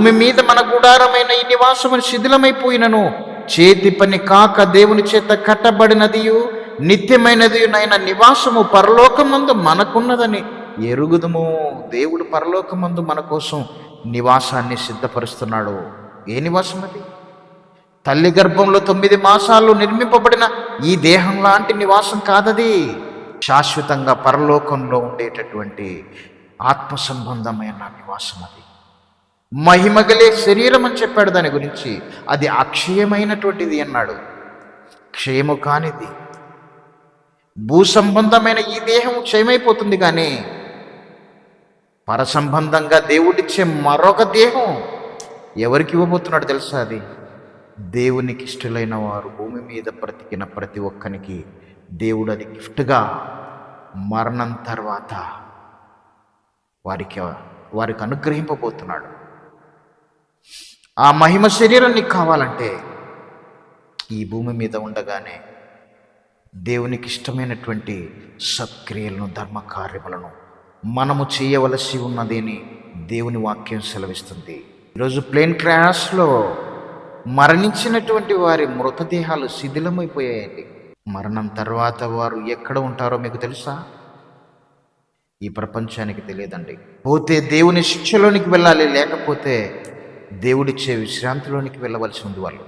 భూమి మీద మన గుడారమైన ఈ నివాసము శిథిలమైపోయినను. చేతి పని కాక దేవుని చేత కట్టబడినదియు నిత్యమైనది నైన నివాసము పరలోకమందు మనకున్నదని. ఎరుగుదుము దేవుడు పరలోకమందు మన కోసం నివాసాన్ని సిద్ధపరుస్తున్నాడు. ఏ నివాసం అది? తల్లి గర్భంలో తొమ్మిది మాసాలు నిర్మింపబడిన ఈ దేహం లాంటి నివాసం కాదది. శాశ్వతంగా పరలోకంలో ఉండేటటువంటి ఆత్మ సంబంధమైన నివాసం అది మహిమగలే శరీరం అని చెప్పాడు దాని గురించి. అది అక్షయమైనటువంటిది అన్నాడు. క్షయము కానిది. భూ సంబంధమైన ఈ దేహం క్షయమైపోతుంది కానీ పరసంబంధంగా దేవుడిచ్చే మరొక దేహం ఎవరికి ఇవ్వబోతున్నాడు తెలుసా అది? దేవునికి ఇష్టలైన వారు భూమి మీద బ్రతికిన ప్రతి ఒక్కరికి దేవుడు అది గిఫ్ట్గా మరణం తర్వాత వారికి వారికి అనుగ్రహింపబోతున్నాడు. ఆ మహిమ శరీరం నీకు కావాలంటే ఈ భూమి మీద ఉండగానే దేవునికి ఇష్టమైనటువంటి సత్క్రియలను ధర్మకార్యములను మనము చేయవలసి ఉన్నదని దేవుని వాక్యం సెలవిస్తుంది. ఈరోజు ప్లేన్ క్రాష్లో మరణించినటువంటి వారి మృతదేహాలు శిథిలమైపోయాయండి. మరణం తర్వాత వారు ఎక్కడ ఉంటారో మీకు తెలుసా? ఈ ప్రపంచానికి తెలియదండి. పోతే దేవుని శిక్షలోనికి వెళ్ళాలి లేకపోతే దేవుడిచ్చే విశ్రాంతిలోనికి వెళ్ళవలసి ఉంది వాళ్ళు.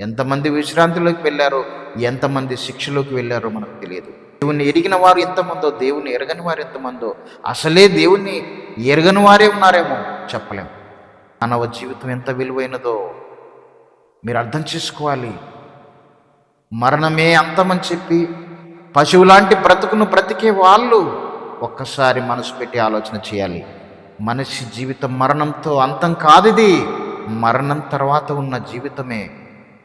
ఎంతమంది విశ్రాంతిలోకి వెళ్ళారో ఎంతమంది శిక్షలోకి వెళ్ళారో మనకు తెలియదు. దేవుణ్ణి ఎరిగిన వారు ఎంతమందో దేవుణ్ణి ఎరగని వారు ఎంతమందో అసలే దేవుణ్ణి ఎరగని వారే ఉన్నారేమో చెప్పలేము మానవ జీవితం ఎంత విలువైనదో మీరు అర్థం చేసుకోవాలి. మరణమే అంతమని చెప్పి పశువులాంటి బ్రతుకును బ్రతికే వాళ్ళు ఒక్కసారి మనసు పెట్టి ఆలోచన చేయాలి. మనిషి జీవితం మరణంతో అంతం కాదిది. మరణం తర్వాత ఉన్న జీవితమే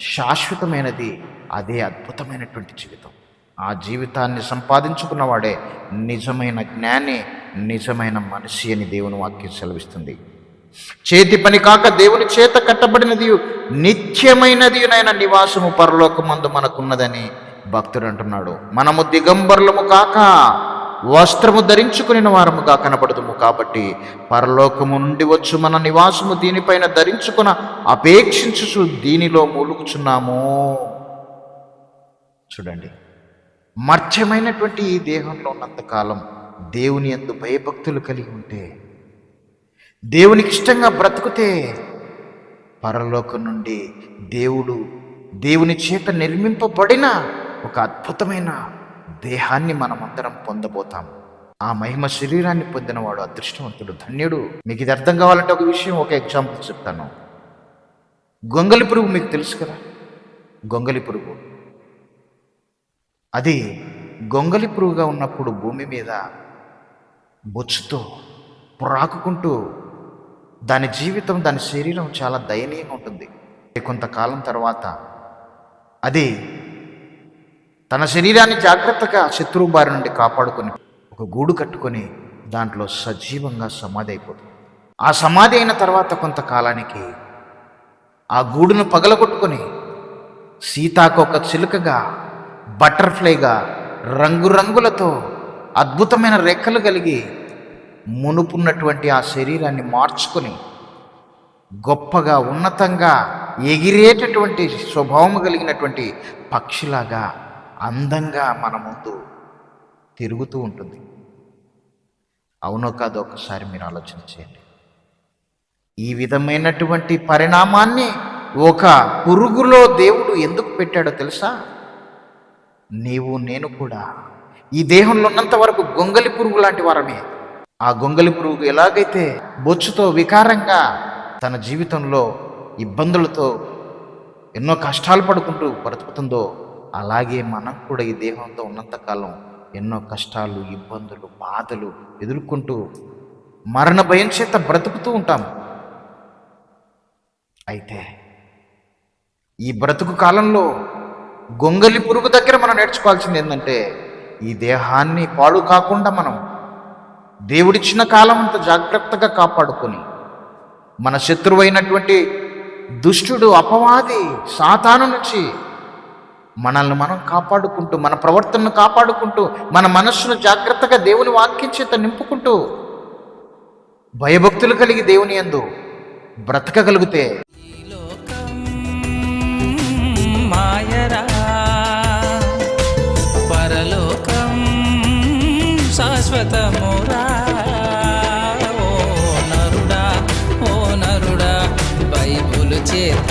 శాశ్వతమైనది. అదే అద్భుతమైనటువంటి జీవితం. ఆ జీవితాన్ని సంపాదించుకున్నవాడే నిజమైన జ్ఞాని నిజమైన మనిషి అని దేవుని వాక్యం సెలవిస్తుంది. చేతి పని కాక దేవుని చేత కట్టబడినది నిత్యమైనది నాయన నివాసము పరలోకమందు మనకున్నదని భక్తుడు అంటున్నాడు. మనము దిగంబరులము కాక వస్త్రము ధరించుకుని వారముగా కనబడదుము కాబట్టి పరలోకము నుండి వచ్చు మన నివాసము దీనిపైన ధరించుకున్న అపేక్షించుచు దీనిలో మూలుగుచున్నాము. చూడండి. మర్చమైనటువంటి ఈ దేహంలో ఉన్నంతకాలం దేవుని ఎందు భయభక్తులు కలిగి ఉంటే దేవునికి ఇష్టంగా బ్రతుకుతే పరలోకం నుండి దేవుడు దేవుని చేత నిర్మింపబడిన ఒక అద్భుతమైన దేహాన్ని మనమందరం పొందబోతాం. ఆ మహిమ శరీరాన్ని పొందినవాడు అదృష్టవంతుడు. ధన్యుడు. మీకు ఇది అర్థం కావాలంటే ఒక విషయం ఒక ఎగ్జాంపుల్ చెప్తాను. గొంగలి పురుగు మీకు తెలుసు కదా? గొంగలి పురుగు. అది గొంగలి పురుగుగా ఉన్నప్పుడు భూమి మీద బొచ్చుతో పురాకుకుంటూ దాని జీవితం దాని శరీరం చాలా దయనీయంగా ఉంటుంది. కొంతకాలం తర్వాత అది తన శరీరాన్ని జాగ్రత్తగా శత్రువు బారి నుండి కాపాడుకొని ఒక గూడు కట్టుకొని దాంట్లో సజీవంగా సమాధి అయిపోతుంది. ఆ సమాధి అయిన తర్వాత కొంతకాలానికి ఆ గూడును పగలగొట్టుకొని సీతాకొక చిలుకగా బటర్ఫ్లైగా రంగురంగులతో అద్భుతమైన రెక్కలు కలిగి మునుపున్నటువంటి ఆ శరీరాన్ని మార్చుకొని గొప్పగా ఉన్నతంగా ఎగిరేటటువంటి స్వభావం కలిగినటువంటి పక్షిలాగా అందంగా మన ముందు తిరుగుతూ ఉంటుంది. అవునో కాదో ఒకసారి మీరు ఆలోచన చేయండి. ఈ విధమైనటువంటి పరిణామాన్ని ఒక పురుగులో దేవుడు ఎందుకు పెట్టాడో తెలుసా? నీవు నేను కూడా ఈ దేహంలో ఉన్నంత వరకు గొంగలి పురుగు లాంటి వారమే. ఆ గొంగలి పురుగు ఎలాగైతే బొచ్చుతో వికారంగా తన జీవితంలో ఇబ్బందులతో ఎన్నో కష్టాలు పడుకుంటూ బ్రతుకుతుందో అలాగే మనం కూడా ఈ దేహంతో ఉన్నంతకాలం ఎన్నో కష్టాలు ఇబ్బందులు బాధలు ఎదుర్కొంటూ మరణ భయం చేత బ్రతుకుతూ ఉంటాం అయితే ఈ బ్రతుకు కాలంలో గొంగలి పురుగు దగ్గర మనం నేర్చుకోవాల్సింది ఏంటంటే ఈ దేహాన్ని పాడు కాకుండా మనం దేవుడిచ్చిన కాలం అంత జాగ్రత్తగా కాపాడుకొని మన శత్రువైనటువంటి దుష్టుడు అపవాది సాతాను నుంచి మనల్ని మనం కాపాడుకుంటూ మన ప్రవర్తనను కాపాడుకుంటూ మన మనస్సును జాగ్రత్తగా దేవుని వాక్యం చేత నింపుకుంటూ భయభక్తులు కలిగి దేవుని ఎందు బ్రతకగలిగితే పరలోకం శాశ్వతమురా. ఓ నరుడా ఓ నరుడా బైబులు చేత